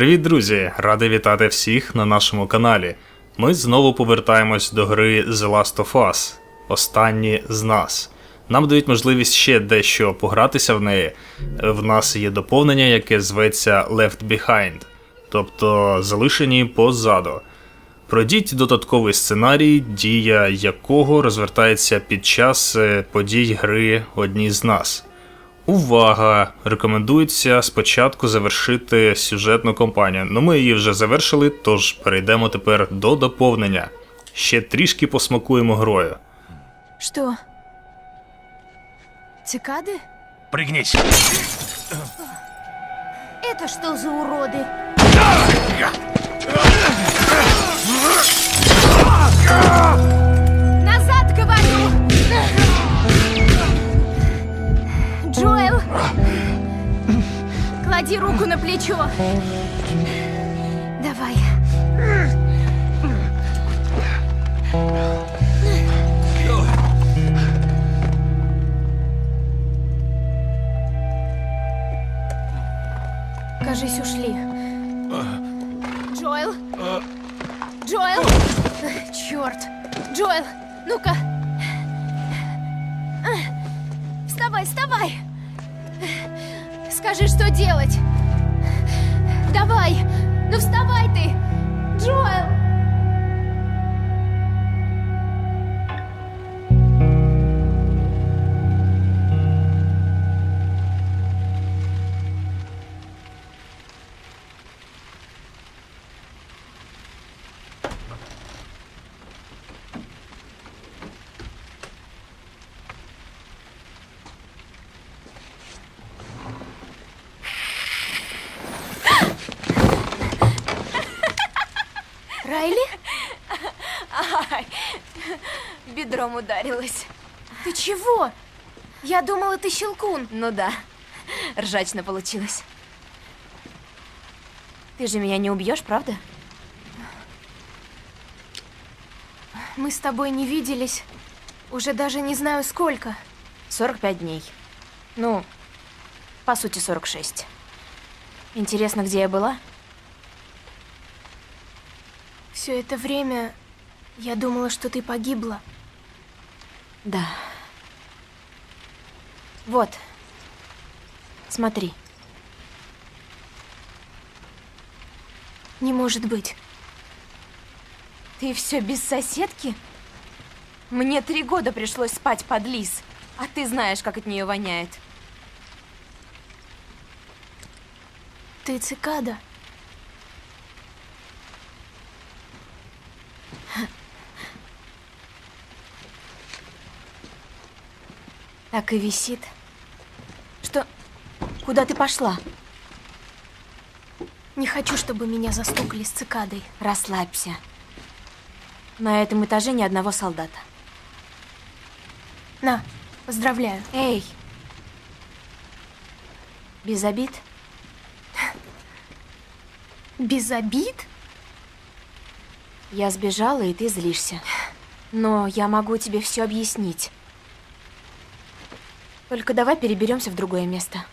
Привіт, друзі! Радий вітати всіх на нашому каналі. Ми знову повертаємось до гри The Last of Us. Останні з нас. Нам дають можливість ще дещо погратися в неї. В нас є доповнення, яке зветься Left Behind, тобто залишені позаду. Пройдіть додатковий сценарій, дія якого розвертається під час е, подій гри одні з нас. Увага! Рекомендується спочатку завершити сюжетну кампанію. Ну ми її вже завершили, тож перейдемо тепер до доповнення. Ще трішки посмакуємо грою. Что? Цикады? Пригнись. Это что за уроды? Клади руку на плечо. Давай. Кажись, ушли. Джоэл? Джоэл? Черт! Джоэл, ну-ка! Вставай, вставай! Скажи, что делать? Давай! Ну вставай ты! Джоэл! Ударилась. Ты чего? Я думала, ты щелкун. Ну да, ржачно получилось. Ты же меня не убьешь, правда? Мы с тобой не виделись. Уже даже не знаю сколько. 45 дней. Ну, по сути, 46. Интересно, где я была? Все это время я думала, что ты погибла. Да. Вот. Смотри. Не может быть. Ты все без соседки? Мне три года пришлось спать под лис, а ты знаешь, как от нее воняет. Ты цикада. Так и висит. Что? Куда ты пошла? Не хочу, чтобы меня застукали с цикадой. Расслабься. На этом этаже ни одного солдата. На, поздравляю. Эй! Без обид? Без обид? Я сбежала, и ты злишься. Но я могу тебе все объяснить. Только давай переберемся в другое место.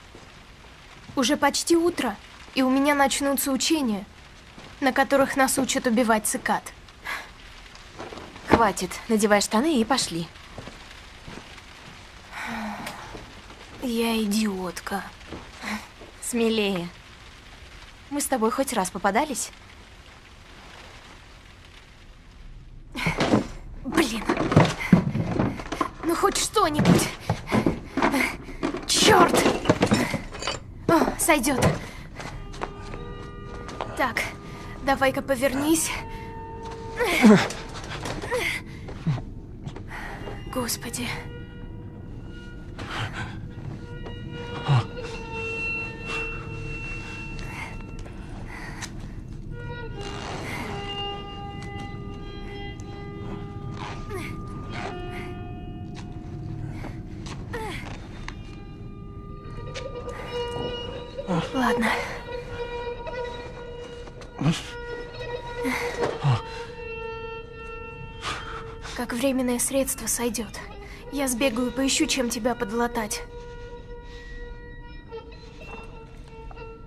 Уже почти утро, и у меня начнутся учения, на которых нас учат убивать цикад. Хватит, надевай штаны и пошли. Я идиотка. Смелее. Мы с тобой хоть раз попадались? Блин. Ну хоть что-нибудь. Черт! О, сойдет. Так, давай-ка повернись. Господи. Ладно. Как временное средство сойдет. Я сбегаю, поищу, чем тебя подлатать.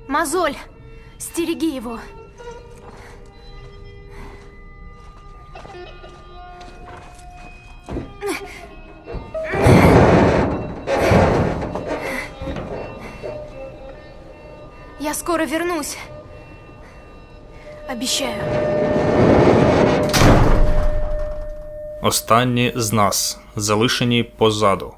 Мозоль! Стереги его. Я скоро вернусь. Обещаю. Останні з нас залишені позаду.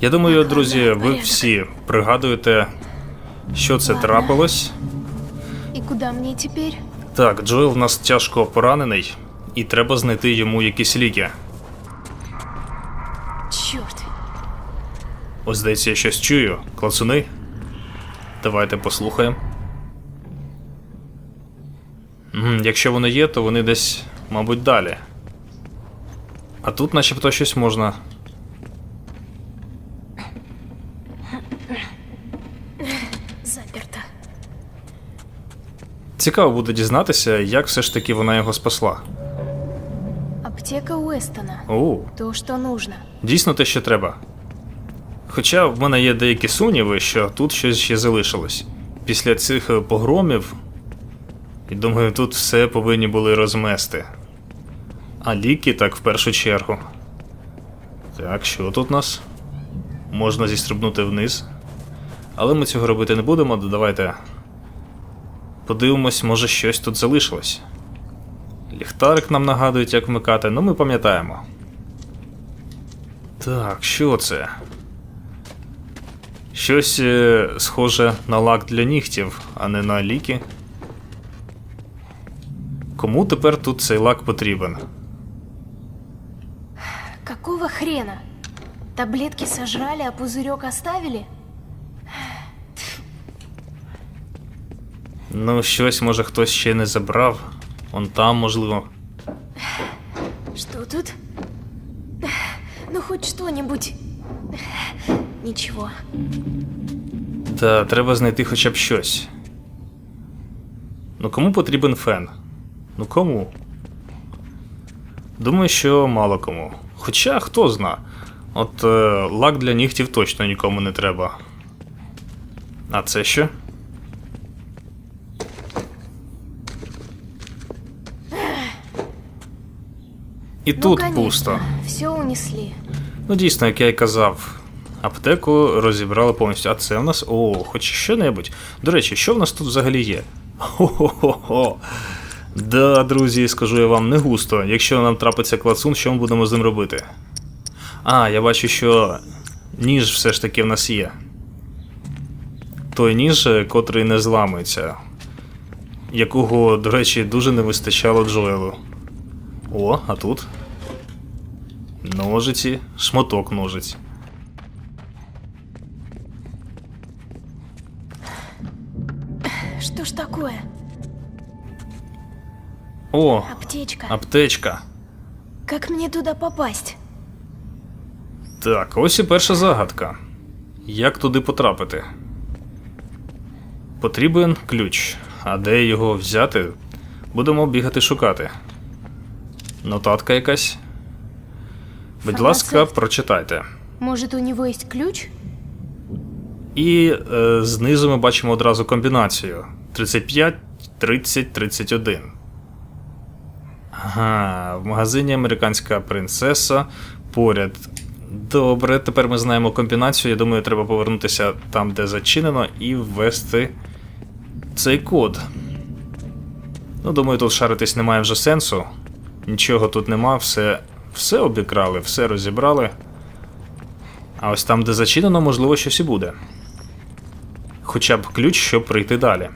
Я думаю, друзі, ви всі пригадуєте, що це трапилось. И куда мне теперь? Так, Джоел в нас тяжко поранений, і треба знайти йому якісь ліки. Ось здається, я щось чую. Клацуни. Давайте послухаємо. Якщо вони є, то вони десь, мабуть, далі. А тут начебто щось можна. Заперто. Цікаво буде дізнатися, як все ж таки вона його спасла. Аптека Уэстона. Оу, То, что нужно. дійсно те, що треба. Хоча в мене є деякі сумніви, що тут щось ще залишилось. Після цих е, погромів, і думаю, тут все повинні були розмести. А ліки так в першу чергу. Так, що тут у нас? Можна зістрибнути вниз. Але ми цього робити не будемо. Давайте подивимось, може щось тут залишилось. Ліхтарик нам нагадують, як вмикати, ну ми пам'ятаємо. Так, що це? Щось е, схоже на лак для нігтів, а не на ліки. Кому тепер тут цей лак потрібен? Какого хрена? Таблетки сожрали, а пузырек оставили? Ну, щось, може, хтось ще не забрав. Он там, можливо. Что тут? Ну, хоть что-нибудь. Ничего. Та треба знайти хоча б щось. Ну кому потрібен фен? Ну кому? Думаю, що мало кому. Хоча хто зна. От е, лак для нігтів точно нікому не треба. А це що? І ну, тут конечно, пусто. Все унесли. Ну, дійсно, як я й казав, аптеку розібрали повністю. А це в нас. О, хоч що-небудь. До речі, що в нас тут взагалі є? Хо-хо-хо. Да, друзі, скажу я вам, не густо. Якщо нам трапиться клацун, що ми будемо з ним робити? А, я бачу, що ніж все ж таки в нас є. Той ніж, е, котрий не зламується. Якого, до речі, дуже не вистачало Джоелу. О, а тут? Ножиці, шматок ножиць. Что ж такое? О, Аптечка. аптечка. Как мне туда попасть? Так, ось і перша загадка. Як туди потрапити? Потрібен ключ. А де його взяти? Будемо бігати шукати. Нотатка якась. Будь ласка, прочитайте. Может, у него есть ключ? І е, знизу ми бачимо одразу комбінацію: 35, 30, 31. Ага, в магазині американська принцеса поряд. Добре, тепер ми знаємо комбінацію. Я думаю, треба повернутися там, де зачинено, і ввести цей код. Ну, думаю, тут шаритись немає вже сенсу. Нічого тут нема, все, все обікрали, все розібрали. А ось там, де зачинено, можливо, щось і буде. Хоча б ключ, щоб прийти далі.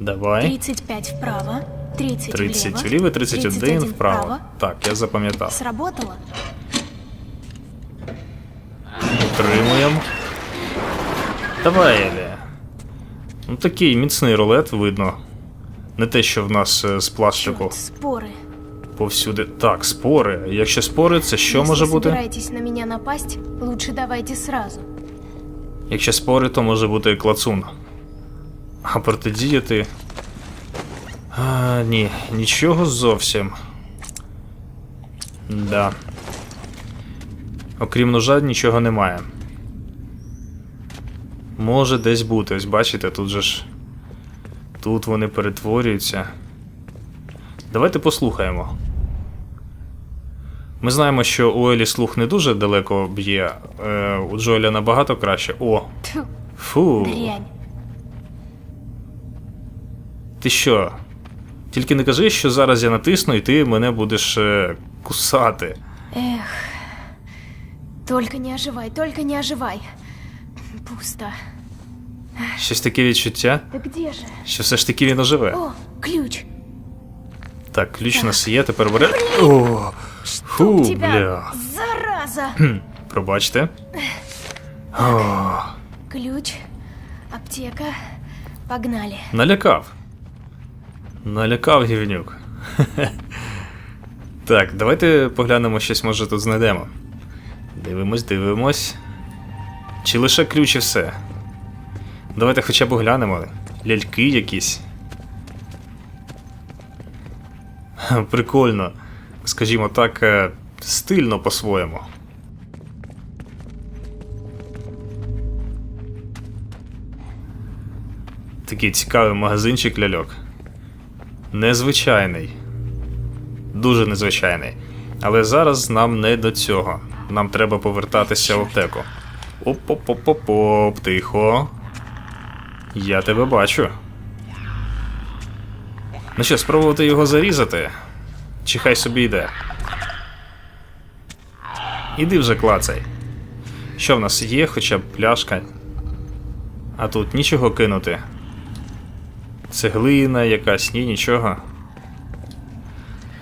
Давай. 35 вправо, 30, 30 влево, вліво, 31 31 вправо. вправо. Так, я запам'ятав. Сработало? Утримуємо. Давай, Елі. Ну такий міцний рулет видно. Не те, що в нас е, з пластику споры. повсюди. Так, спори. Якщо спори, це що Если може бути? собираетесь на меня напасть, лучше давайте сразу. Якщо спори, то може бути клацун. А протидіяти. А, ні, нічого зовсім. Да. Окрім ножа, нічого немає. Може десь бути, ось бачите, тут же ж. Тут вони перетворюються. Давайте послухаємо. Ми знаємо, що у Елі слух не дуже далеко б'є, е, у Джоеля набагато краще. О, фу. дрянь. Ти що? Тільки не кажи, що зараз я натисну і ти мене будеш е, кусати. Эх. Только не оживай, только не оживай. Пусто. Щось таке відчуття, Да где же? що все ж таки він оживе. О, ключ. Так, ключ у нас є, тепер бере. О, фу, Тебя, бля. зараза! Пробачте. О, Ключ, аптека. Погнали. налякав. Налякав гівнюк. Так, давайте поглянемо щось, може тут знайдемо. Дивимось, дивимось. Чи лише ключ і все? Давайте хоча б оглянемо. Ляльки якісь. Прикольно. Скажімо так, е, стильно по-своєму. Такий цікавий магазинчик ляльок. Незвичайний. Дуже незвичайний. Але зараз нам не до цього. Нам треба повертатися в аптеку. Оп-оп-оп-оп, тихо. Я тебе бачу. Ну що, спробувати його зарізати? Чи хай собі йде? Іди вже клацай. Що в нас є, хоча б пляшка. А тут нічого кинути. Цеглина якась, ні, нічого.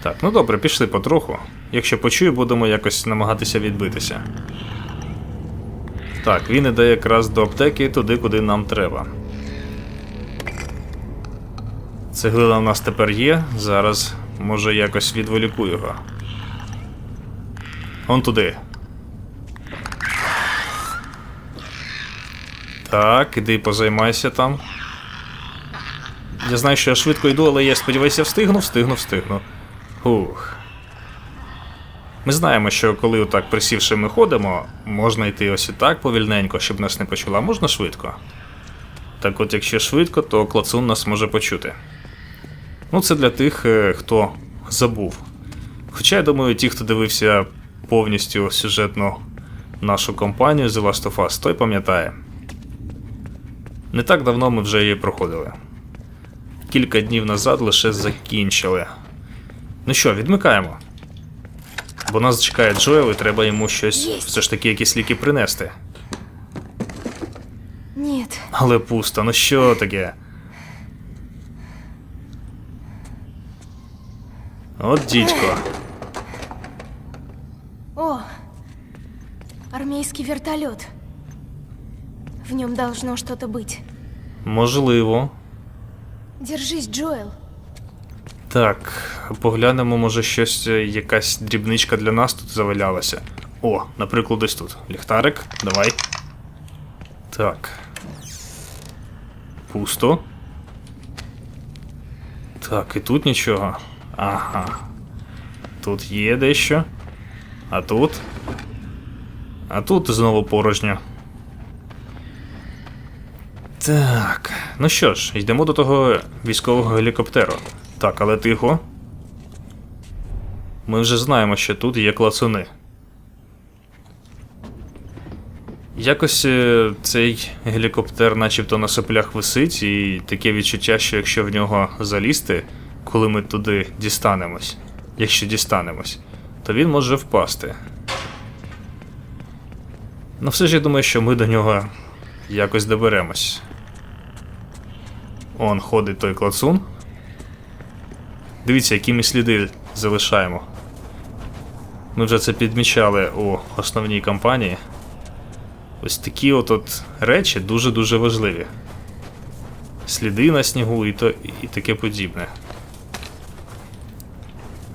Так, ну добре, пішли потроху. Якщо почую, будемо якось намагатися відбитися. Так, він іде якраз до аптеки туди, куди нам треба. Цеглина у нас тепер є. Зараз може якось відволіку його. Он туди. Так, іди позаймайся там. Я знаю, що я швидко йду, але я сподіваюся, встигну, встигну, встигну. Ух. Ми знаємо, що коли отак присівши ми ходимо, можна йти ось і так повільненько, щоб нас не почула, а можна швидко. Так от, якщо швидко, то клацун нас може почути. Ну, це для тих, е, хто забув. Хоча я думаю, ті, хто дивився повністю сюжетну нашу компанію The Last of Us, той пам'ятає. Не так давно ми вже її проходили. Кілька днів назад лише закінчили. Ну що, відмикаємо. Бо нас чекає Джоел і треба йому щось все ж таки якісь ліки принести. Нет. Але пусто, ну що таке? От дідько. О, армейский вертолет. В нем должно что-то быть. Можливо. Держись, Джоэл. Так, поглянемо, може щось, е, якась дрібничка для нас тут завалялася. О, наприклад, ось тут. Ліхтарик, давай. Так. Пусто. Так, і тут нічого. Ага. Тут є дещо. А тут. А тут знову порожньо. Так. Ну що ж, йдемо до того військового гелікоптеру. Так, але тихо. Ми вже знаємо, що тут є клацуни. Якось е, цей гелікоптер начебто на соплях висить, і таке відчуття, що якщо в нього залізти, коли ми туди дістанемось, якщо дістанемось, то він може впасти. Ну все ж я думаю, що ми до нього якось доберемось. Он ходить той клацун. Дивіться, які ми сліди залишаємо. Ми вже це підмічали у основній кампанії. Ось такі от, речі дуже-дуже важливі. Сліди на снігу і, то, і таке подібне.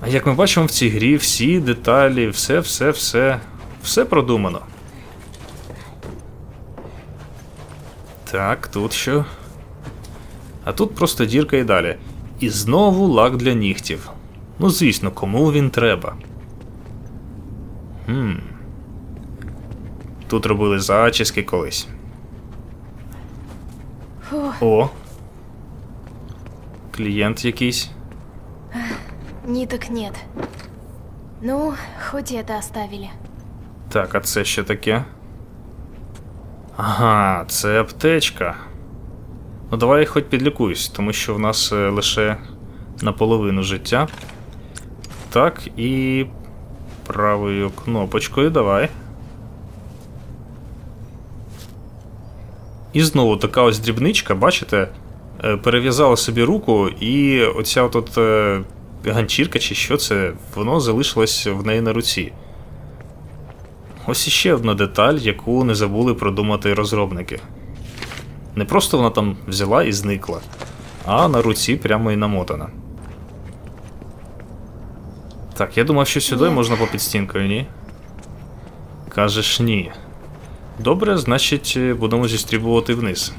А як ми бачимо в цій грі, всі деталі, все, все, все, все продумано. Так, тут що? А тут просто дірка і далі. І знову лак для нігтів. Ну, звісно, кому він треба? Хм. Тут робили зачіски колись. О. Клієнт якийсь. ниток нет. Ну, хоть это оставили. Так, а це що таке? Ага, це аптечка. Ну давай хоч підлікуюсь, тому що в нас е, лише наполовину життя. Так, і правою кнопочкою давай. І знову така ось дрібничка, бачите? Е, Перев'язала собі руку, і оця от е, ганчірка чи що це, воно залишилось в неї на руці. Ось іще одна деталь, яку не забули продумати розробники. Не просто вона там взяла і зникла, а на руці прямо і намотана. Так, я думав, що сюди Ні. можна по підстінкою, ні? Кажеш ні. Добре, значить, е, будемо зістрібувати вниз.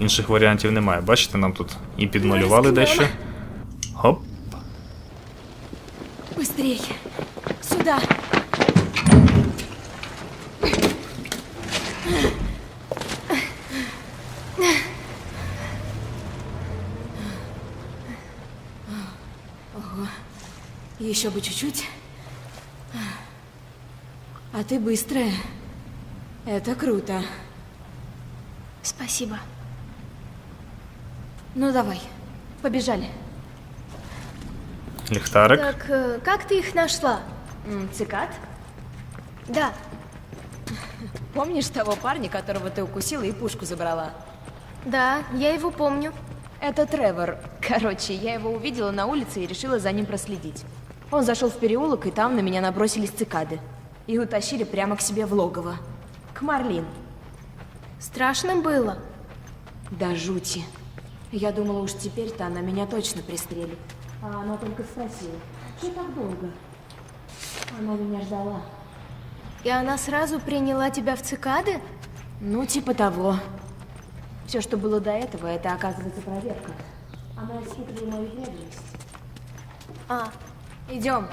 Інших варіантів немає. Бачите, нам тут і підмалювали дещо. Еще бы чуть-чуть. А ты быстрая. Это круто. Спасибо. Ну давай, побежали. Ліхтарик. Так, э, как ты их нашла? М, Цикад? Да, Помнишь того парня, которого ты укусила и пушку забрала? да, я его помню. Это Тревор. Короче, я его увидела на улице и решила за ним проследить. Он зашел в переулок, и там на меня набросились цикады. И утащили прямо к себе в логово. К Марлин. Страшно было. Да жути. Я думала, уж теперь-то она меня точно пристрелит. А она только спросила, что так долго? Она меня ждала. И она сразу приняла тебя в цикады? Ну, типа того. Все, что было до этого, это, оказывается, проверка. Она испытывала мою преданность. А, Идем.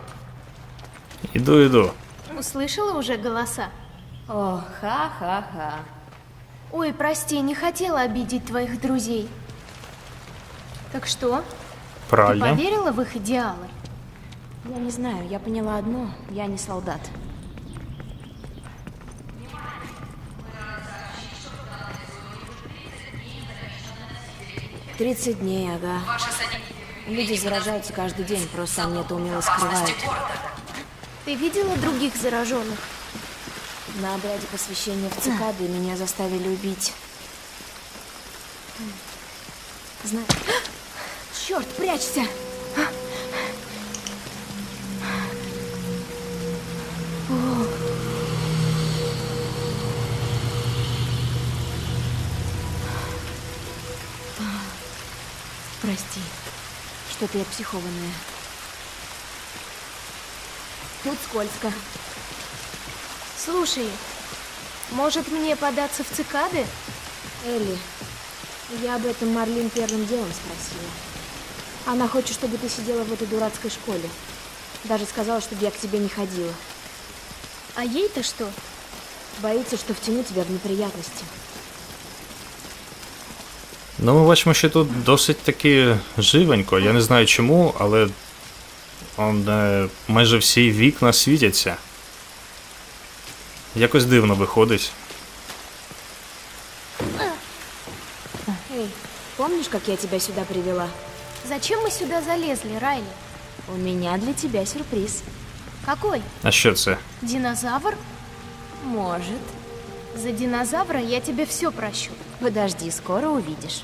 Іду, іду. услышала уже голоса? О, ха-ха-ха. Ой, прости, не хотела обидеть твоих друзей. Так что, ты Правильно. поверила в их идеалы? Я не знаю, я поняла одно, я не солдат. Тридцать дней, ага. Люди заражаются каждый день, просто они это умело скрывают. Ты видела других зараженных? На обряде посвящения в цикады меня заставили убить. Знаю. Черт, прячься! Что-то я психованная. Тут скользко. Слушай, может мне податься в цикады? Элли, я об этом Марлин первым делом спросила. Она хочет, чтобы ты сидела в этой дурацкой школе. Даже сказала, чтобы я к тебе не ходила. А ей-то что? Боится, что втяну тебя в неприятности. Ну, ми бачимо, що тут досить таки живенько. Я не знаю чому, але он, е, майже всі вікна світяться. Якось дивно виходить. Эй, помнишь, как я тебя сюда привела? Зачем мы сюда залезли, Райли? У меня для тебя сюрприз. Какой? А що це? Динозавр? Может. За динозавра я тебе все прощу. Подожди, скоро увидишь.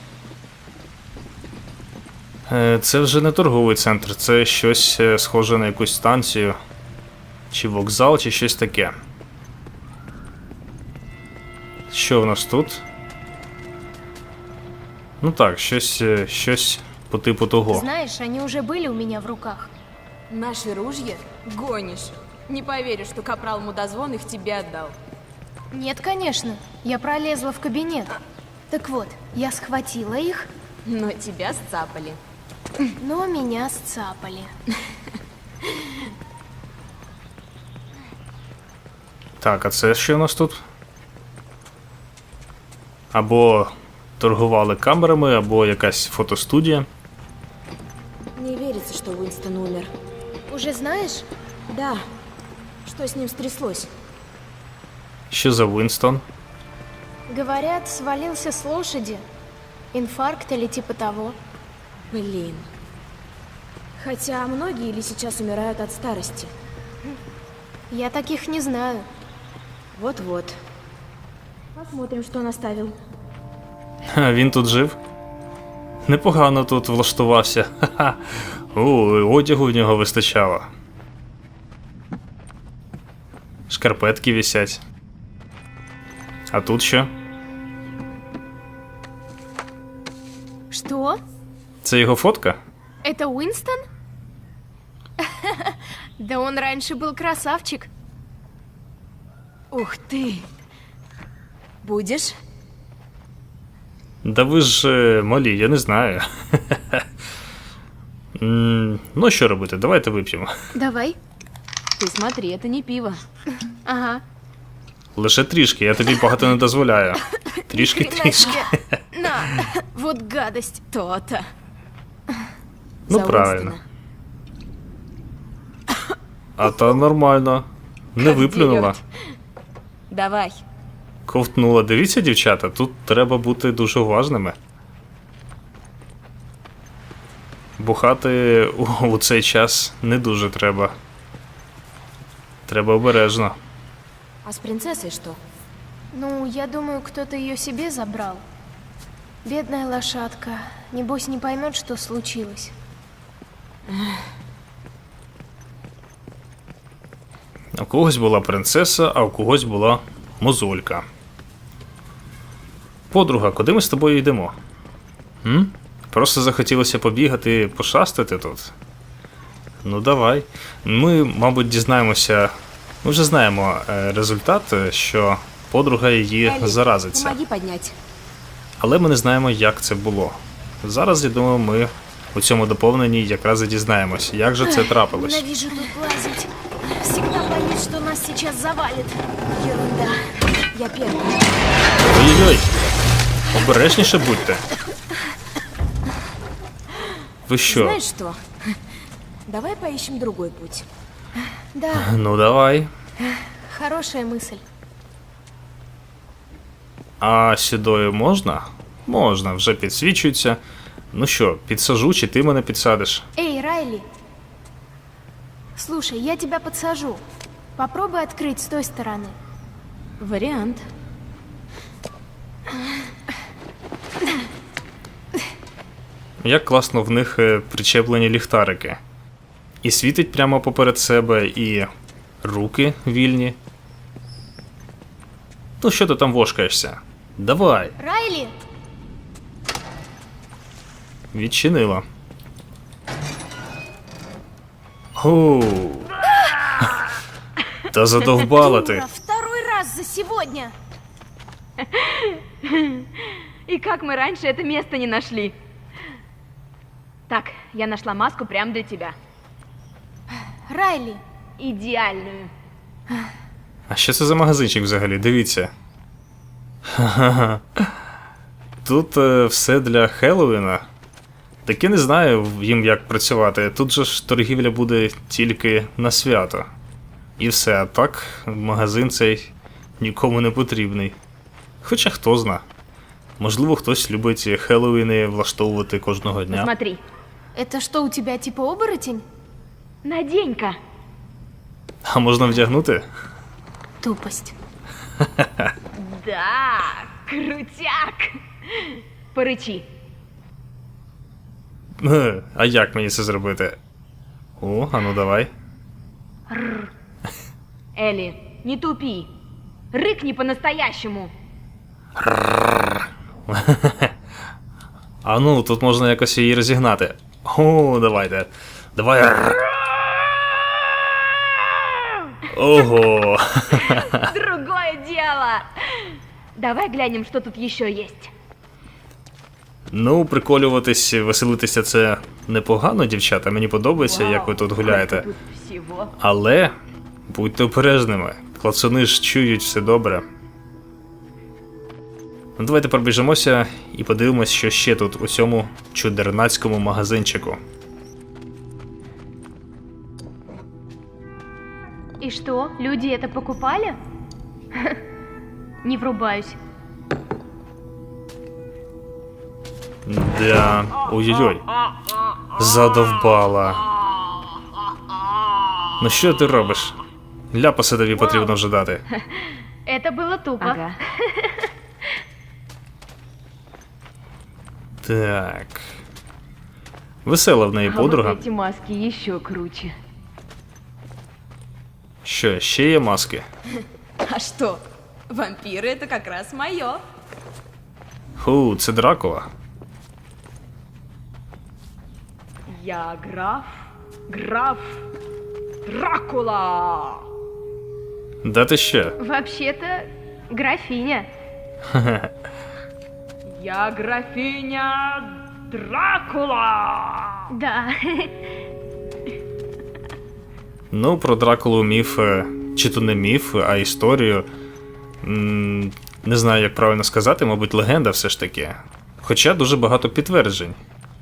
Е, Це вже не торговий центр, це щось е, схоже на якусь станцію, чи вокзал, чи щось таке. Що в нас тут? Ну так, щось, е, щось по типу того. Знаешь, они уже были у меня в руках. Наши ружья? Гонишь. Не поверишь, что капрал Мудозвон их тебе отдал. Нет, конечно. Я пролезла в кабинет. Так вот, я схватила их, Но тебя сцапали. Но меня сцапали. Так, а це що у нас тут? або торгували камерами, або якась фотостудія. Не верится, что Уинстон умер. Уже знаешь? Да. Что с ним стряслось? Що за Вінстон? Говорят, свалился с лошади. Инфаркт или типа того. Блин. Хотя многие ли сейчас умирают от старости? Я таких не знаю. Вот-вот. Посмотрим, что он оставил. Ха, Він тут жив? Непогано тут влаштувався. Ха-ха. О, одягу в нього вистачало. Шкарпетки висять. А тут що? Что? Це його фотка? Это Уинстон? Да он раньше был красавчик. Ух ты! Будешь? Да ви ж е, малі, я не знаю. М, Ну, що робити? Давайте вип'ємо. Давай. Ты смотри, это не пиво. Ага. Лише трішки, я тобі багато не дозволяю. Трішки Хрена трішки. себе. На, вот гадость. То-то. Ну, За правильно. А то нормально. Не виплюнула. Давай. Ковтнула. Дивіться, дівчата, тут треба бути дуже уважними. Бухати у, у цей час не дуже треба. Треба обережно. А с принцессой что? Ну, я думаю, кто-то ее себе забрал. Бедная лошадка. Небось не поймет, что случилось. У когось була принцеса, а у когось була мозолька. Подруга, куди ми з тобою йдемо? М? Просто захотілося побігати, пошастати тут. Ну, давай. Ми, мабуть, дізнаємося. Ми вже знаємо е, результат, е, що подруга її заразиться. Помоги поднять. Але ми не знаємо, як це було. Зараз, я думаю, ми у цьому доповненні якраз і дізнаємось, як же це трапилось. Ненавижу тут лазить. Всегда боюсь, что нас сейчас завалит. Ерунда. Я первая. Ой-ой-ой! Обережніше будьте. Ви що? Знаешь что? Давай поищем другой путь. Да, Ну давай. хорошая мысль. А сюдою можна? Можна, вже підсвічується. Ну що, підсажу, чи ти мене підсадиш? Эй, Райли. Слушай, я тебя подсажу. Попробуй открыть с той стороны. Вариант. Як класно в них е, причеплені ліхтарики. І світить прямо поперед себе, і руки вільні. Ну що ти там вошкаєшся? Давай, Райли! відчинила. Оу. Та задовбала ти. Второй раз за сегодня! И как мы раньше это место не нашли? Так, я нашла маску прямо для тебя. Райли, Идеальную. А що це за магазинчик взагалі? Дивіться. Ха-ха-ха. Тут е, все для Хеллоуіна. Так я не знаю їм як працювати. Тут же ж торгівля буде тільки на свято. І все, а так магазин цей нікому не потрібний. Хоча хто зна. Можливо, хтось любить Хеллоуіни влаштовувати кожного дня. Посмотри. это что у тебя типа оборотень? Надень-ка. А можна вдягнути? Тупость. Да, крутяк. Порычи. Е, А як мені це зробити? О, а ну давай. Элли, не тупи. Рыкни по-настоящему. А ну, тут можна якось її розігнати. О, давайте. Давай. Ого. Другое дело. Давай глянем, что тут еще есть. Ну, приколюватись, веселитися це непогано, дівчата. Мені подобається, як ви тут гуляєте. тут. Але будьте обережними. Клацуни ж чують все добре. Ну, давайте пробіжимося і подивимось, що ще тут у цьому чудернацькому магазинчику. И что, люди это покупали? Не врубаюсь. Да, ой-ой-ой. Задовбала. Ну що ти робиш? Ляпаса тобі потрібно вже дати. Это было тупо. Ага. Так. Весела в неї А вот подруга. эти маски еще круче. Що, ще є маски? А что? Вампиры это как раз мое. Ху, це Дракула. Я граф, граф Дракула. Да ти що? Вообще-то, графиня. Я графиня Дракула. Да. Ну, про Дракулу міф, е, чи то не міф, а історію. Не знаю, як правильно сказати, мабуть, легенда все ж таки. Хоча дуже багато підтверджень.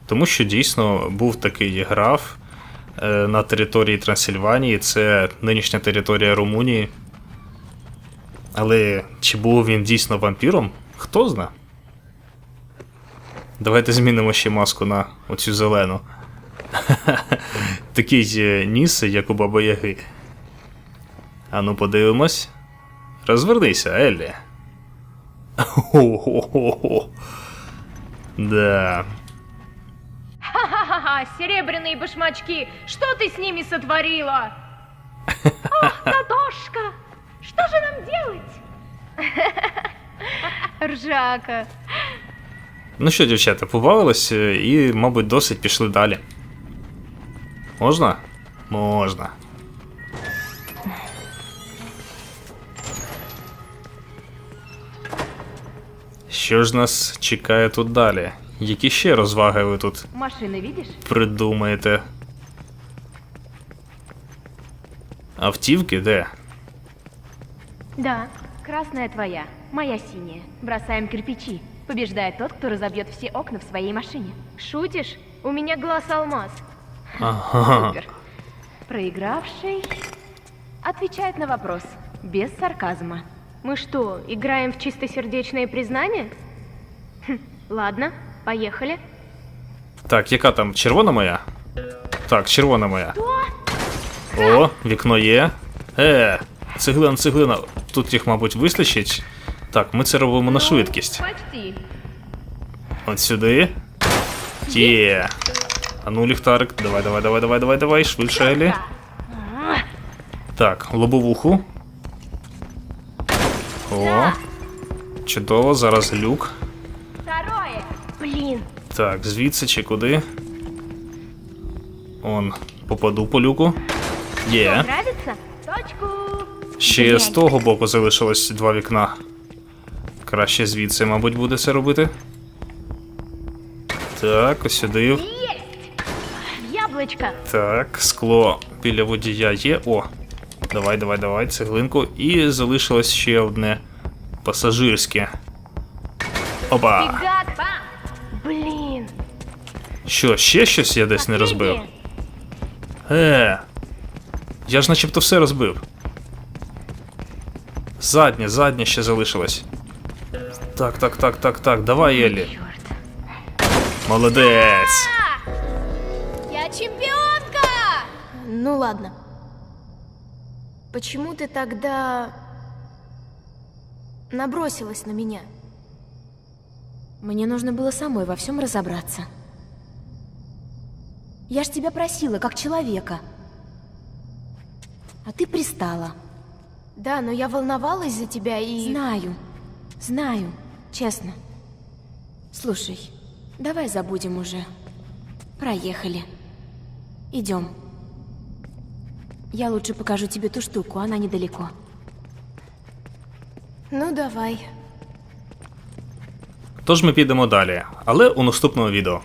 Тому що дійсно був такий граф е, на території Трансильванії, це нинішня територія Румунії. Але чи був він дійсно вампіром? Хто зна? Давайте змінимо ще маску на оцю зелену. Такий ніс, як у Баби Яги. Ану, подивимось. Розвернися, Еллі. Хо-хо-хо-хо. Да. Ха-ха-ха, серебряные башмачки, что ты с ними сотворила? Ах, Натошка, что же нам делать? Ржака. Ну що, дівчата, побавились е, і, мабуть, досить пішли далі. Можна? Можна. Що ж нас чекає тут далі? Які ще розваги ви тут Машины видишь? придумаєте? Автівки де? Да, Красная твоя, моя синяя. Бросаем кирпичи. Побеждает тот, кто разобьет все окна в своей машине. шутишь? У меня глаз алмаз. Ага. Супер. Проигравший отвечает на вопрос без сарказма. Мы что, играем в чистосердечное признание? Хм, ладно, поехали. Так, яка там? Червона моя? Так, червона моя. О, вікно є. Е, цеглина, цеглина. Тут їх, мабуть, вистачить. Так, ми це робимо на швидкість. Почти. От сюди. Є. А ну, ліхтарик. Давай, давай, давай, давай, давай, давай. Швидше, Елі. Так, лобовуху. О. Чудово, зараз люк. Второе. Блин, Так, звідси чи куди? Он, попаду по люку. Є. Ще з того боку залишилось два вікна. Краще звідси, мабуть, буде це робити. Так, ось сюди. Яблочко. Так, скло біля водія є. О. Давай, давай, давай, цеглинку. І залишилось ще одне пасажирське. Опа! Блин. Що, ще щось я десь не розбив? Е. Я ж начебто все розбив. Заднє, заднє ще залишилось. Так, так, так, так, так. Давай, Еллі. Молодець. Я чемпионка! Ну ладно. Почему ты тогда набросилась на меня? Мне нужно было самой во всем разобраться. Я ж тебя просила, как человека. А ты пристала. Да, но я волновалась за тебя и... Знаю, знаю, честно. Слушай, давай забудем уже. Проехали. Идем. Я лучше покажу тебе ту штуку, она недалеко. Ну давай. Тож ми підемо далі, але у наступному відео.